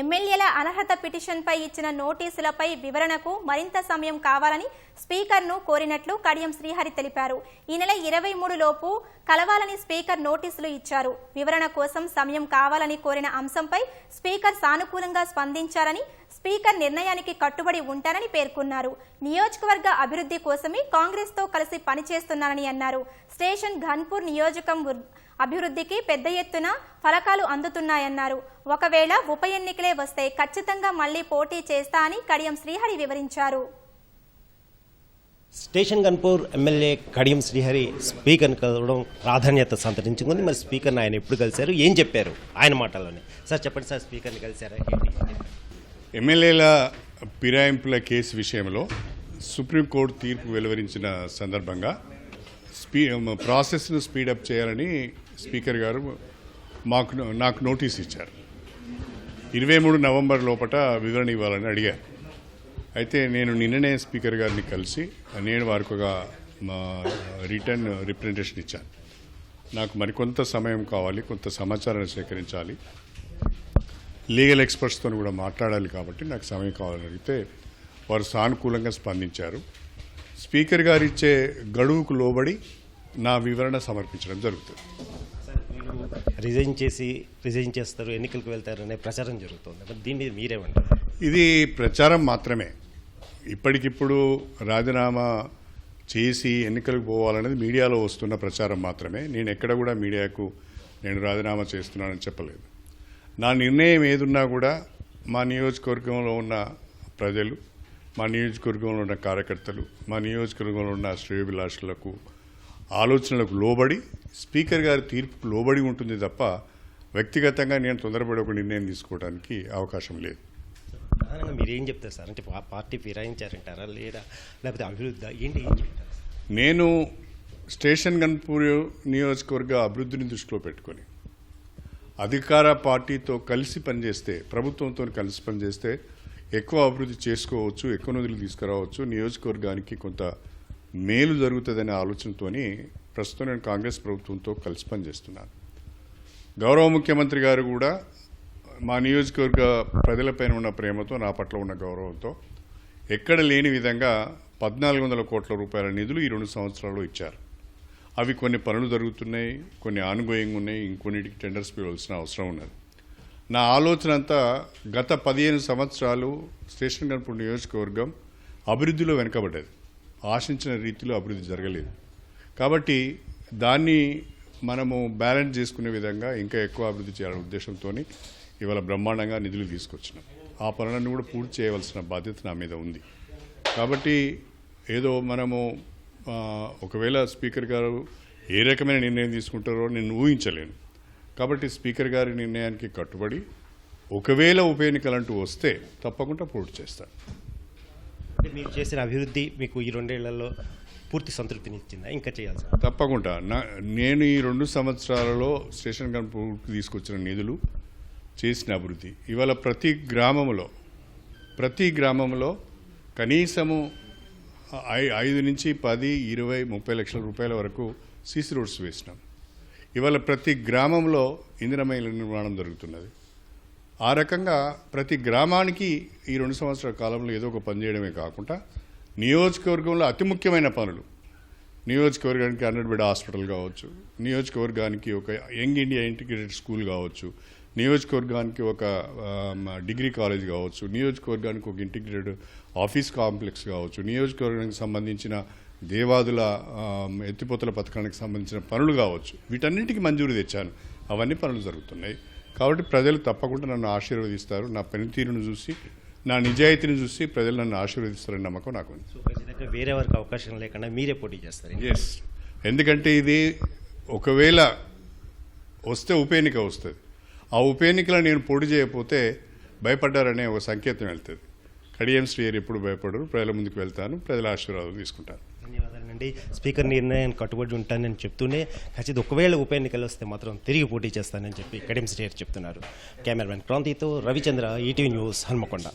ఎమ్మెల్యేల అనర్హత పిటిషన్పై ఇచ్చిన నోటీసులపై వివరణకు మరింత సమయం కావాలని స్పీకర్ను కోరినట్లు కడియం శ్రీహరి తెలిపారు. ఈ నెల ఇరవై మూడు లోపు కలవాలని స్పీకర్ నోటీసులు ఇచ్చారు. వివరణ కోసం సమయం కావాలని కోరిన అంశంపై స్పీకర్ సానుకూలంగా స్పందించారని స్పీకర్ నిర్ణయానికి కట్టుబడి ఉంటారని పేర్కొన్నారు. నియోజకవర్గ అభివృద్ధి కోసమే కాంగ్రెస్తో కలిసి పనిచేస్తున్నానని అన్నారు. స్టేషన్ ఘన్పూర్ నియోజకం అభివృద్ధికి పెద్ద ఎత్తున ఫలకాలు అందుతున్నాయన్నారు. ఒకవేళ ఉప ఎన్నికలే వస్తే ఖచ్చితంగా మళ్ళీ పోటీ చేస్తా అని కడియం శ్రీహరి వివరించారు. స్టేషన్ గన్పూర్ ఎమ్మెల్యే కడియం శ్రీహరి స్పీకర్ని కలవడం ప్రాధాన్యత సంతరించుకుంది. మరి స్పీకర్ని ఆయన ఎప్పుడు కలిశారు? ఏం చెప్పారు ఆయన మాటల్లోనే? సార్ చెప్పండి సార్ స్పీకర్ని కలిశారా? ఎమ్మెల్యేల ఫిరాయింపుల కేసు విషయంలో సుప్రీంకోర్టు తీర్పు వెలువరించిన సందర్భంగా స్పీ ప్రాసెస్ను స్పీడప్ చేయాలని స్పీకర్ గారు మాకు నాకు నోటీస్ ఇచ్చారు. ఇరవై మూడు నవంబర్ లోపల వివరణ ఇవ్వాలని అడిగారు. అయితే నేను నిన్ననే స్పీకర్ గారిని కలిసి నేను వారికి ఒక మా రిటర్న్ రిప్రజెంటేషన్ ఇచ్చాను. నాకు మరికొంత సమయం కావాలి కొంత సమాచారాన్ని సేకరించాలి. లీగల్ ఎక్స్పర్ట్స్తో కూడా మాట్లాడాలి కాబట్టి నాకు సమయం కావాలని అడిగితే వారు సానుకూలంగా స్పందించారు. స్పీకర్ గారు ఇచ్చే గడువుకు లోబడి నా వివరణ సమర్పించడం జరుగుతుంది. రిజైన్ చేసి రిజైన్ చేస్తారు ఎన్నికలకు వెళ్తారు అనే ప్రచారం జరుగుతుంది. దీని మీద మీరేమంటారు? ఇది ప్రచారం మాత్రమే. ఇప్పటికిప్పుడు రాజీనామా చేసి ఎన్నికలకు పోవాలనేది మీడియాలో వస్తున్న ప్రచారం మాత్రమే. నేను ఎక్కడ కూడా మీడియాకు నేను రాజీనామా చేస్తున్నానని చెప్పలేదు. నా నిర్ణయం ఏదున్నా కూడా మా నియోజకవర్గంలో ఉన్న ప్రజలు మా నియోజకవర్గంలో ఉన్న కార్యకర్తలు మా నియోజకవర్గంలో ఉన్న శ్రేయోభిలాషులకు ఆలోచనలకు లోబడి స్పీకర్ గారి తీర్పుకు లోబడి ఉంటుంది తప్ప వ్యక్తిగతంగా నేను తొందరపడి ఒక నిర్ణయం తీసుకోవడానికి అవకాశం లేదు. మీరు ఏం చెప్తారు సార్? అంటే పార్టీ ఫిరాయించారంటారా లేదా లేకపోతే అభివృద్ధి ఏంటి ఏం చెప్తారు? నేను స్టేషన్ గన్పూర్ నియోజకవర్గ అభివృద్ధిని దృష్టిలో పెట్టుకొని అధికార పార్టీతో కలిసి పనిచేస్తే ప్రభుత్వంతో కలిసి పనిచేస్తే ఎక్కువ అభివృద్ధి చేసుకోవచ్చు ఎక్కువ నిధులు తీసుకురావచ్చు. నియోజకవర్గానికి కొంత మేలు జరుగుతుందనే ఆలోచనతోని ప్రస్తుతం నేను కాంగ్రెస్ ప్రభుత్వంతో కలిసి పనిచేస్తున్నాను. గౌరవ ముఖ్యమంత్రి గారు కూడా మా నియోజకవర్గ ప్రజలపైన ఉన్న ప్రేమతో నా పట్ల ఉన్న గౌరవంతో ఎక్కడ లేని విధంగా పద్నాలుగు వందల కోట్ల రూపాయల నిధులు ఈ రెండు సంవత్సరాల్లో ఇచ్చారు. అవి కొన్ని పనులు జరుగుతున్నాయి కొన్ని ఆనుగోయింగ్ ఉన్నాయి ఇంకొన్నిటికి టెండర్స్ పిలవాల్సిన అవసరం ఉన్నది. నా ఆలోచన అంతా గత పదిహేను సంవత్సరాలు స్టేషన్ గన్పూర్ నియోజకవర్గం అభివృద్ధిలో వెనుకబడ్డది. ఆశించిన రీతిలో అభివృద్ధి జరగలేదు. కాబట్టి దాన్ని మనము బ్యాలెన్స్ చేసుకునే విధంగా ఇంకా ఎక్కువ అభివృద్ధి చేయాలనే ఉద్దేశంతో ఇవాళ బ్రహ్మాండంగా నిధులు తీసుకొచ్చినాం. ఆ పనులన్నీ కూడా పూర్తి చేయవలసిన బాధ్యత నా మీద ఉంది. కాబట్టి ఏదో మనము ఒకవేళ స్పీకర్ గారు ఏ రకమైన నిర్ణయం తీసుకుంటారో నేను ఊహించలేను. కాబట్టి స్పీకర్ గారి నిర్ణయానికి కట్టుబడి ఒకవేళ ఉప ఎన్నికలంటూ వస్తే తప్పకుండా పూర్తి చేస్తాను. మీరు చేసిన అభివృద్ధి మీకు ఈ రెండేళ్ళలో పూర్తి సంతృప్తినిచ్చిందా? ఇంకా చేయాల్సి తప్పకుండా. నా నేను ఈ రెండు సంవత్సరాలలో స్టేషన్ గన్పూర్కి తీసుకొచ్చిన నిధులు చేసిన అభివృద్ధి. ఇవాళ ప్రతి గ్రామంలో ప్రతి గ్రామంలో కనీసము ఐదు నుంచి పది ఇరవై ముప్పై లక్షల రూపాయల వరకు సీసీ రోడ్స్ వేసినాం. ఇవాళ ప్రతి గ్రామంలో ఇందిరమైన నిర్మాణం జరుగుతున్నది. ఆ రకంగా ప్రతి గ్రామానికి ఈ రెండు సంవత్సరాల కాలంలో ఏదో ఒక పని చేయడమే కాకుండా నియోజకవర్గంలో అతి ముఖ్యమైన పనులు. నియోజకవర్గానికి హండ్రెడ్ బెడ్ హాస్పిటల్ కావచ్చు నియోజకవర్గానికి ఒక యంగ్ ఇండియా ఇంటిగ్రేటెడ్ స్కూల్ కావచ్చు నియోజకవర్గానికి ఒక డిగ్రీ కాలేజ్ కావచ్చు నియోజకవర్గానికి ఒక ఇంటిగ్రేటెడ్ ఆఫీస్ కాంప్లెక్స్ కావచ్చు నియోజకవర్గానికి సంబంధించిన దేవాదుల ఎత్తిపోతల పథకానికి సంబంధించిన పనులు కావచ్చు వీటన్నిటికీ మంజూరు తెచ్చాను. అవన్నీ పనులు జరుగుతున్నాయి. కాబట్టి ప్రజలు తప్పకుండా నన్ను ఆశీర్వదిస్తారు. నా పనితీరును చూసి నా నిజాయితీని చూసి ప్రజలు నన్ను ఆశీర్వదిస్తారని నమ్మకం నాకు ఉంది. వేరే వారికి అవకాశం లేకుండా మీరే పోటీ చేస్తారు. ఎస్ ఎందుకంటే ఇది ఒకవేళ వస్తే ఉప ఎన్నిక వస్తుంది. ఆ ఉప ఎన్నికల నేను పోటీ చేయకపోతే భయపడ్డారనే ఒక సంకేతం వెళ్తుంది. కడియం శ్రీయర్ ఎప్పుడు భయపడరు ప్రజల ముందుకు వెళ్తాను ప్రజల ఆశీర్వాదం తీసుకుంటాను. ధన్యవాదాలండి స్పీకర్ నిర్ణయాన్ని కట్టుబడి ఉంటానని చెప్తూనే ఖచ్చితంగా ఒకవేళ ఉప ఎన్నికలు వస్తే మాత్రం తిరిగి పోటీ చేస్తానని చెప్పి కడియం శ్రీయర్ చెప్తున్నారు. కెమెరామెన్ క్రాంతితో రవిచంద్ర ఈటీవీ న్యూస్ హన్మకొండ.